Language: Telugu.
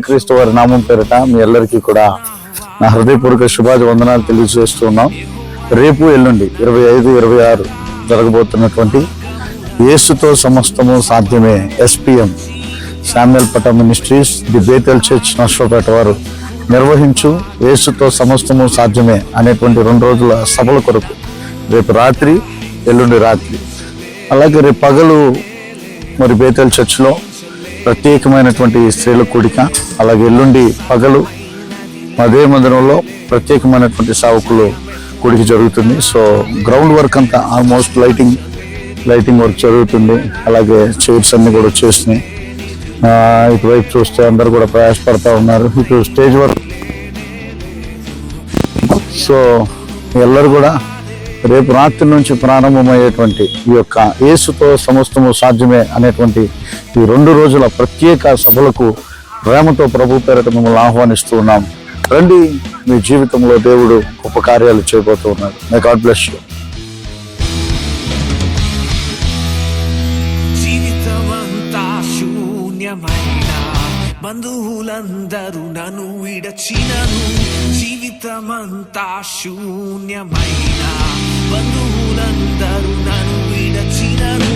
క్రీస్తు వారి నామం పేరిట మీ అందరికీ కూడా నా హృదయపూర్వక శుభాజ వందనాలు తెలియజేస్తున్నాం రేపు ఎల్లుండి ఇరవై ఐదు ఇరవై ఆరు జరగబోతున్నటువంటి యేసుతో సమస్తము సాధ్యమే ఎస్పిఎం శామ్యుల్ పట ministries the Bethel church Nashtapeta వారు నిర్వహించు యేసుతో సమస్తము సాధ్యమే అనేటువంటి రెండు రోజుల సభల కొరకు రేపు రాత్రి ఎల్లుండి రాత్రి. అలాగే రేపు పగలు మరి బేతెల్ చర్చ్లో ప్రత్యేకమైనటువంటి స్త్రీల కూడిక అలాగే ఎల్లుండి పగలు అదే మందిరంలో ప్రత్యేకమైనటువంటి సావుకులు కూడిక జరుగుతుంది సో గ్రౌండ్ వర్క్ అంతా ఆల్మోస్ట్ లైటింగ్ లైటింగ్ వర్క్ జరుగుతుంది అలాగే చైర్స్ అన్ని కూడా వచ్చేసినాయి ఆ, ఇటువైపు చూస్తే అందరు కూడా ప్రయాసపడతా ఉన్నారు ఇటు స్టేజ్ వర్క్ సో ಎಲ್ಲರೂ కూడా రేపు రాత్రి నుంచి ప్రారంభమయ్యేటువంటి ఈ యొక్క ఏసుతో సమస్తము సాధ్యమే అనేటువంటి ఈ రెండు రోజుల ప్రత్యేక సభలకు ప్రేమతో ప్రభు పేరట మిమ్మల్ని ఆహ్వానిస్తూ ఉన్నాం. రండి మీ జీవితంలో దేవుడు గొప్ప కార్యాలు చేయబోతూ ఉన్నాడు. మే గాడ్ బ్లెస్ యూ జీవితమంతా శూన్యమైన బంధువులందరూ నన్ను విడచినను. జీవితమంతా శూన్యమైన బంధువులందరూ నన్ను విడచినను